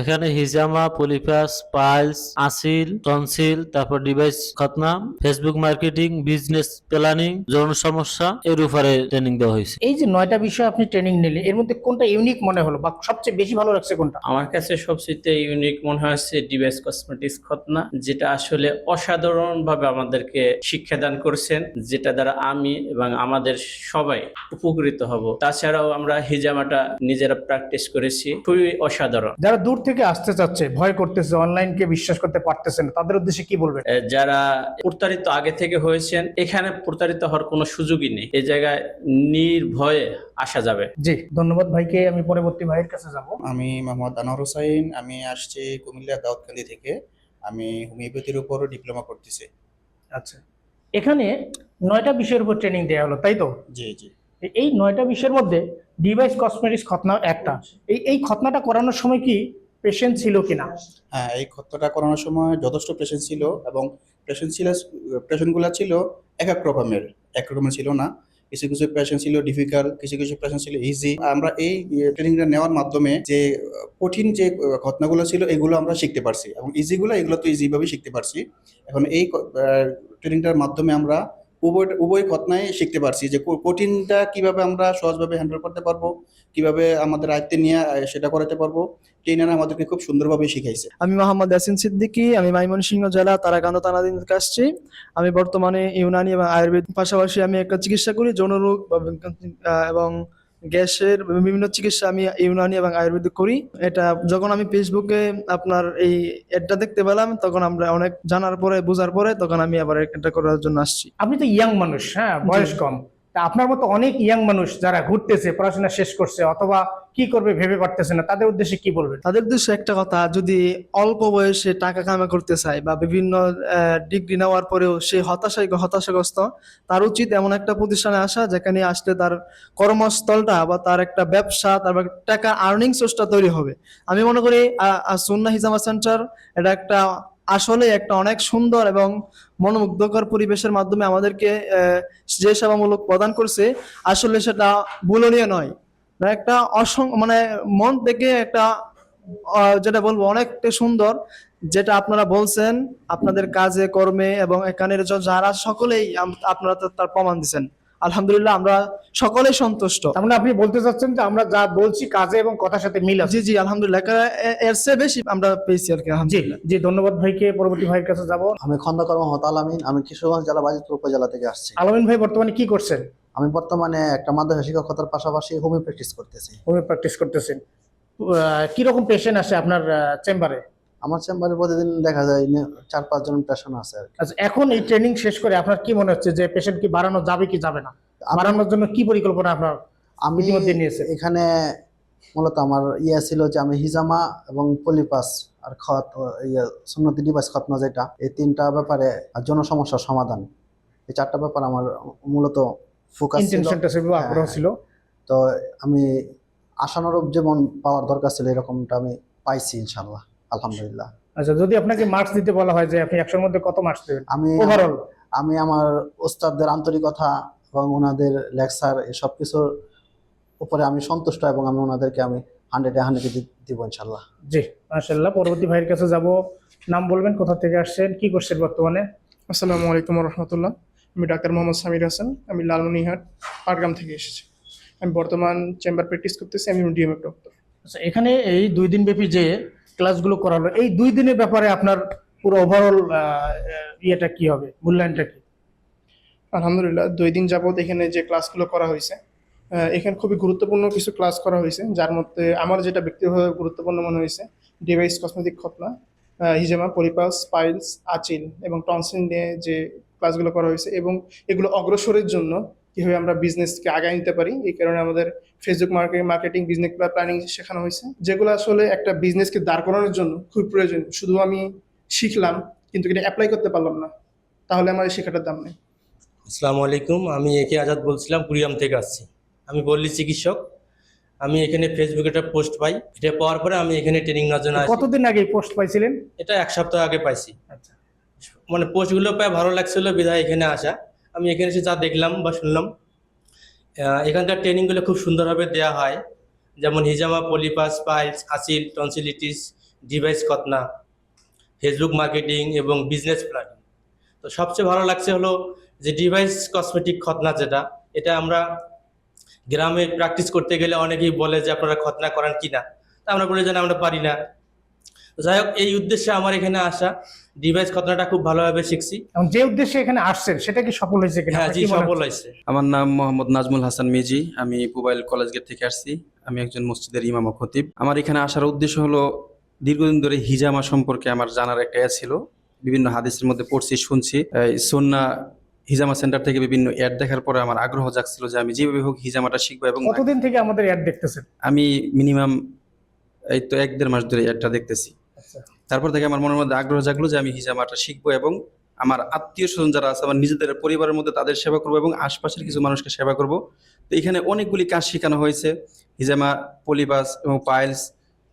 এখানে হিজামা polypus piles আসিল টনসিল তারপর ডিভাইস খতনা ফেসবুক মার্কেটিং বিজনেস প্ল্যানিং যৌন সমস্যা এর উপরে ট্রেনিং দেওয়া হয়েছে। এই যে নয়টা বিষয় আপনি ট্রেনিং নিলেন এর মধ্যে কোনটা ইউনিক মনে হলো বা সবচেয়ে বেশি ভালো লাগছে কোনটা? আমার কাছে সবচেয়ে ইউনিক মনে হয়েছে ডিভাইস কসমেটিক্স খতনা যেটা আসলে অসাধারণ ভাবে আমাদেরকে শিক্ষাদান করছেন যেটা দ্বারা আমি এবং আমাদের সবাই উপকৃত হব। তাছাড়াও আমরা হিজামাটা নিজেরা প্র্যাকটিস করেছি খুবই অসাধারণ। যারা দূর থেকে আসতে চাচ্ছে ভয় করতেছে অনলাইনকে বিশ্বাস করতে পারতেছে না তাদের উদ্দেশ্যে কি বলবেন? যারা প্রতারিত আগে থেকে হয়েছেন এখানে প্রতারিত হওয়ার কোনো সুযোগই নেই এই জায়গায় নির্ভয়ে আসা যাবে। জি ধন্যবাদ ভাইকে আমি পরবর্তী ভাইয়ের কাছে যাব। আমি মোহাম্মদ আনোয়ার হোসাইন আমি আসছি কুমিল্লা দাউদকান্দি থেকে আমি হোমিওপ্যাথির উপর ডিপ্লোমা করতেছি। আচ্ছা এখানে নয়টা বিষয়ের উপর ট্রেনিং দেওয়া হলো তাই তো? জি জি। এই নয়টা বিষয়ের মধ্যে ডিভাইস কসমেটিক্স খতনা একটা। এই এই খতনাটা করানোর সময় কি পেশেন্ট ছিল কিনা? হ্যাঁ এই ক্ষতটা করানোর সময় যথেষ্ট পেশেন্ট ছিল এবং পেশেন্ট ছিল পেশেন্টগুলো ছিল এক এক রকমের এক রকমের ছিল না। কিছু কিছু পেশেন্ট ছিল ডিফিকাল্ট কিছু কিছু পেশেন্ট ছিল ইজি আমরা এই ট্রেনিংটা নেওয়ার মাধ্যমে যে, কঠিন যে ঘটনাগুলো ছিল, এগুলো আমরা শিখতে পারছি। এবং ইজিগুলো এগুলো তো ইজিভাবে শিখতে পারছি। এখন এই ট্রেনিংটার মাধ্যমে আমরা উভয় উভয় ঘটনায় শিখতে পারছি যে কঠিনটা কীভাবে আমরা সহজভাবে হ্যান্ডেল করতে পারব, কীভাবে আমাদের আয়ত্তে নিয়ে সেটা করাতে পারব ট্রেনার আমাদেরকে খুব সুন্দরভাবে শিখাইছে। আমি মোহাম্মদ ইয়াসিন সিদ্দিকী, আমি মাইমনসিংহ জেলা তারাকান্ত তানাদিন কাছছি আমি বর্তমানে ইউনানি এবং আয়ুর্বেদ পাশাপাশি আমি একটা চিকিৎসা করি যৌন রোগ এবং গ্যাসের বিভিন্ন চিকিৎসা আমি ইউনানি এবং আয়ুর্বেদিক করি। এটা যখন আমি ফেসবুকে আপনার এই অ্যাডটা দেখতে পেলাম তখন আমরা অনেক জানার পরে বোঝার পরে তখন আমি আবার এটা করার জন্য আসছি। আপনি তো ইয়াং মানুষ হ্যাঁ বয়স কম। তা আপনার মতো অনেক ইয়াং মানুষ যারা ঘুরতেছে, পড়াশোনা শেষ করছে, অথবা কি করবে ভেবে পারতেছে না, তাদের উদ্দেশ্যে কি বলবেন? তাদের উদ্দেশ্যে একটা কথা, যদি অল্প বয়সে টাকা কামা করতে চায় বা বিভিন্ন ডিগ্রি নেওয়ার পরেও সে হতাশায়, হতাশাগ্রস্ত, তার উচিত এমন একটা প্রতিষ্ঠানে আসা, যেখানে আসলে তার কর্মস্থলটা বা তার একটা ব্যবসা, তার টাকা আর্নিং সোর্সটা তৈরি হবে। আমি মনে করি সুন্না হিজামা সেন্টার, এটা একটা আসলে একটা অনেক সুন্দর এবং মনোমুগ্ধকর পরিবেশের মাধ্যমে আমাদেরকে যে সেবামূলক প্রদান করছে, আসলে সেটা ভুলনীয় নয়। মানে একটা অসং মানে মন থেকে একটা যেটা বলব, অনেকটা সুন্দর, যেটা আপনারা বলছেন, আপনাদের কাজে, কর্মে এবং এখানের যারা সকলেই আপনারা তার প্রমাণ দিচ্ছেন আলহামদুলিল্লাহ আমরা সকলে সন্তুষ্ট। তার মানে আপনি বলতে চাচ্ছেন যে আমরা যা বলছি কাজে এবং কথার সাথে মিল আছে। জি জি আলহামদুলিল্লাহ। এর চেয়ে বেশি আমরা পেয়েছি আর কি আলহামদুলিল্লাহ। জি ধন্যবাদ ভাইকে পরবর্তী ভাইয়ের কাছে যাব। আমি খন্দকার মোহাম্মদ আলামিন আমি কিশোরগঞ্জ জেলা বাজিতপুর উপজেলা থেকে আসছি। আলামিন ভাই বর্তমানে কি করছেন? আমি বর্তমানে একটা মাদ্রাসা শিক্ষকতার পাশাপাশি হোমিও প্র্যাকটিস করতেছি। হোমিও প্র্যাকটিস করতেছেন। কি রকম পেশেন্ট আসে আপনার চেম্বারে? আমার চেম্বারে প্রতিদিন দেখা যায় নে- চার পাঁচজন পেশেন্ট আছে আর কি। আচ্ছা এখন এই ট্রেনিং শেষ করে আপনার কি মনে হচ্ছে যে পেশেন্ট কি বাড়ানো যাবে কি যাবে না? বাড়ানোর জন্য কি পরিকল্পনা আপনার আমি ইতিমধ্যে নিয়েছেন। এখানে মূলত আমার ইয়ে ছিল যে আমি হিজামা এবং পলিপাস আর খত ইয়ে সুন্নতি ডিভাইস খতনা যেটা এই তিনটা ব্যাপারে আর জনসমস্যার সমাধান। এই চারটা ব্যাপার আমার মূলত ফোকাস ইন্টেনশনটা ছিল। হ্যাঁ, আগ্রহ ছিল। তো আমি আশানুরূপ যেমন পাওয়ার দরকার ছিল এরকমটা আমি পাইছি ইনশাল্লাহ আলহামদুলিল্লাহ। আচ্ছা যদি আপনাকে মার্কস দিতে বলা হয় যে আপনি একশোর মধ্যে কত মার্কস দেবেন? আমি ওভারঅল আমি আমার ওস্তাদদের আন্তরিকতা এবং ওনাদের লেকচার এসব কিছুর উপরে আমি সন্তুষ্ট এবং আমি ওনাদেরকে আমি হান্ড্রেডে হান্ড্রেড দিব ইনশাল্লাহ জি মাশাল্লাহ পরবর্তী ভাইয়ের কাছে যাব। নাম বলবেন কোথা থেকে আসছেন কি করছেন বর্তমানে? আসসালামু আলাইকুম রহমতুল্লাহ আমি ডাক্তার মোহাম্মদ সামির হাসান আমি লালমনিহাট পাটগ্রাম থেকে এসেছি। আমি বর্তমান চেম্বার প্র্যাকটিস করতেছি আমি ডিএমএফ ডক্টর। আচ্ছা এখানে এই দুই দিন ব্যাপী যে ক্লাসগুলো করালো। এই দুই দিনের ব্যাপারে আপনার পুরো ওভারঅল ইয়েটা কি হবে? মূল্যায়নটা কি? আলহামদুলিল্লাহ, দুই দিন যাবত এখানে যে ক্লাসগুলো করা হয়েছে এখানে খুবই গুরুত্বপূর্ণ কিছু ক্লাস করা হয়েছে, যার মধ্যে আমার যেটা ব্যক্তিগতভাবে গুরুত্বপূর্ণ মনে হয়েছে ডিভাইস কসমেটিক খতনা হিজামা পলিপাস পাইলস আচিল এবং টনসিল নিয়ে যে ক্লাসগুলো করা হয়েছে এবং এগুলো অগ্রসরের জন্য কীভাবে আমরা বিজনেসকে আগায় নিতে পারি এই কারণে আমাদের Facebook marketing marketing business planning শেখানো হয়েছে। যেগুলো আসলে একটা বিজনেসকে দাঁড় করানোর জন্য খুব প্রয়োজন শুধু আমি শিখলাম কিন্তু এটা অ্যাপ্লাই করতে পারলাম না। তাহলে আমার এই শেখাটার দাম নেই। আসসালামু আলাইকুম আমি একে আজাদ বলছিলাম কুড়িগ্রাম থেকে আসছি। আমি বললি চিকিৎসক। আমি এখানে ফেসবুকে একটা পোস্ট পাই। এটা পাওয়ার পরে আমি এখানে ট্রেনিং নেওয়ার জন্য কতদিন আগে পোস্ট পাইছিলেন? এটা এক সপ্তাহ আগে পাইছি। আচ্ছা। মানে পোস্টগুলো পাই ভালো লাগছিল বিধায় এখানে আসা। আমি এখানে এসে যা দেখলাম বা শুনলাম এখানকার ট্রেনিংগুলো খুব সুন্দরভাবে দেওয়া হয়। যেমন হিজামা, পলিপাস, পাইলস, আসিল টনসিলিটিস ডিভাইস খতনা ফেসবুক মার্কেটিং এবং বিজনেস প্ল্যানিং তো সবচেয়ে ভালো লাগছে হলো যে ডিভাইস কসমেটিক খতনা যেটা, এটা আমরা গ্রামে প্র্যাকটিস করতে গেলে অনেকেই বলে যে আপনারা খতনা করান কি না তা আমরা বলে যে আমরা পারি না। যাই হোক এই উদ্দেশ্যে আমার এখানে আসা। ডিভাইস কথাটা খুব ভালোভাবে শিখছি। এবং যে উদ্দেশ্যে এখানে আসছেন সেটা কি সফল হয়েছে কিনা? হ্যাঁ জি সফল হয়েছে। আমার নাম মোহাম্মদ নাজমুল হাসান মিজি আমি মোবাইল কলেজ গেট থেকে আসছি। আমি একজন মসজিদের ইমাম ও খতিব। আমার এখানে আসার উদ্দেশ্য হলো দীর্ঘদিন ধরে হিজামা সম্পর্কে আমার জানার একটা ইয়ে ছিল। বিভিন্ন হাদিসের মধ্যে পড়ছি শুনছি। এই সন্না হিজামা সেন্টার থেকে বিভিন্ন অ্যাড দেখার পরে আমার আগ্রহ জাগছিল যে আমি যেভাবে হোক হিজামাটা শিখব এবং কতদিন থেকে আমাদের অ্যাড দেখতেছেন? আমি মিনিমাম এই তো এক দেড় মাস ধরে অ্যাডটা দেখতেছি। তারপর থেকে আমার মনের মধ্যে আগ্রহ জাগলো যে আমি হিজামাটা শিখব এবং আমার আত্মীয় স্বজন যারা আছে, আমার নিজেদের পরিবারের মধ্যে তাদের সেবা করব এবং আশপাশের কিছু মানুষকে সেবা করব। তো এখানে অনেকগুলি কাজ শেখানো হয়েছে, হিজামা, পলিবাস এবং পাইলস,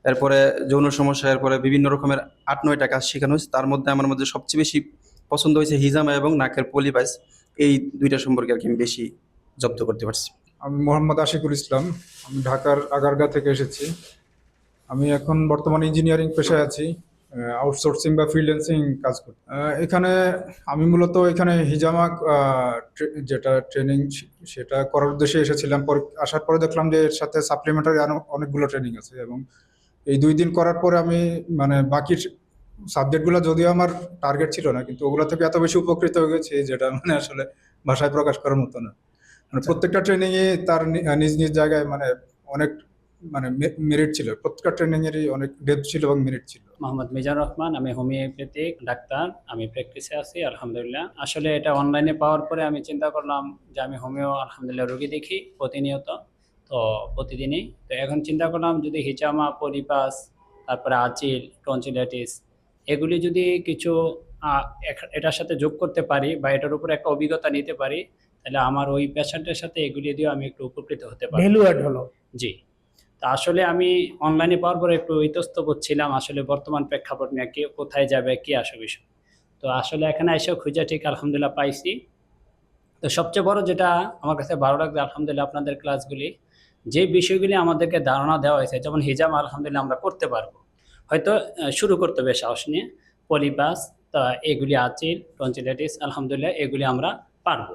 এরপরে যৌন সমস্যা, এরপরে বিভিন্ন রকমের আট, নয়টা কাজ শেখানো হয়েছে। তার মধ্যে আমার মধ্যে সবচেয়ে বেশি পছন্দ হয়েছে হিজামা এবং নাকের পলিবাস। এই দুইটা সম্পর্কে আর কি আমি বেশি জব্দ করতে পারছি। আমি মোহাম্মদ আশিকুল ইসলাম, আমি ঢাকার আগারগা থেকে এসেছি। আমি এখন বর্তমানে ইঞ্জিনিয়ারিং পেশায় আছি আউটসোর্সিং বা ফ্রিল্যান্সিং কাজ করি। এখানে আমি মূলত এখানে হিজামা যেটা ট্রেনিং সেটা করার উদ্দেশ্যে এসেছিলাম। পরে, আসার পরে দেখলাম যে এর সাথে সাপ্লিমেন্টারি অনেকগুলো ট্রেনিং আছে এবং এই দুই দিন করার পরে আমি মানে বাকি সাবজেক্টগুলো যদিও আমার টার্গেট ছিল না, কিন্তু ওগুলো থেকে এত বেশি উপকৃত হয়ে গেছি যেটা মানে আসলে ভাষায় প্রকাশ করার মতো না। মানে প্রত্যেকটা ট্রেনিংয়ে তার নিজ নিজ জায়গায় মানে অনেক মানে মেরিট ছিল। প্রত্যেকটা ট্রেনিং এরই অনেক ডেপথ ছিল এবং মেরিট ছিল। মোহাম্মদ মিজান রহমান আমি হোমিওপ্যাথিক ডাক্তার আমি প্র্যাকটিসে আছি আলহামদুলিল্লাহ। আসলে এটা অনলাইনে পাওয়ার পরে আমি চিন্তা করলাম যে আমি হোমিও আলহামদুলিল্লাহ রোগী দেখি প্রতিনিয়ত। তো প্রতিদিনই। তো এখন চিন্তা করলাম যদি হিজামা পরিপাস তারপরে আচিল টনসিলাইটিস এগুলি যদি কিছু এটার সাথে যোগ করতে পারি বা এটার উপরে একটা অভিজ্ঞতা নিতে পারি তাহলে আমার ওই পেশেন্টের সাথে এগুলি দিয়েও আমি একটু উপকৃত হতে পারি ভ্যালু অ্যাড হলো। জি। আসলে আমি অনলাইনে পাওয়ার পরে একটু ইতস্তত ছিলাম, আসলে বর্তমান প্রেক্ষাপট নিয়ে কে, কোথায় যাবে, কি আসে বিষয় তো আসলে এখানে এসেও খুঁজে ঠিক আলহামদুলিল্লাহ পাইছি। তো সবচেয়ে বড় যেটা আমার কাছে ভালো লাগছে আলহামদুলিল্লাহ আপনাদের ক্লাসগুলি যে বিষয়গুলি আমাদেরকে ধারণা দেওয়া হয়েছে, যেমন হিজাম আলহামদুলিল্লাহ আমরা করতে পারব। হয়তো শুরু করতে হবে সাহস নিয়ে পলিপাস তা এগুলি আচিল টনসিলাইটিস আলহামদুলিল্লাহ এগুলি আমরা পারব।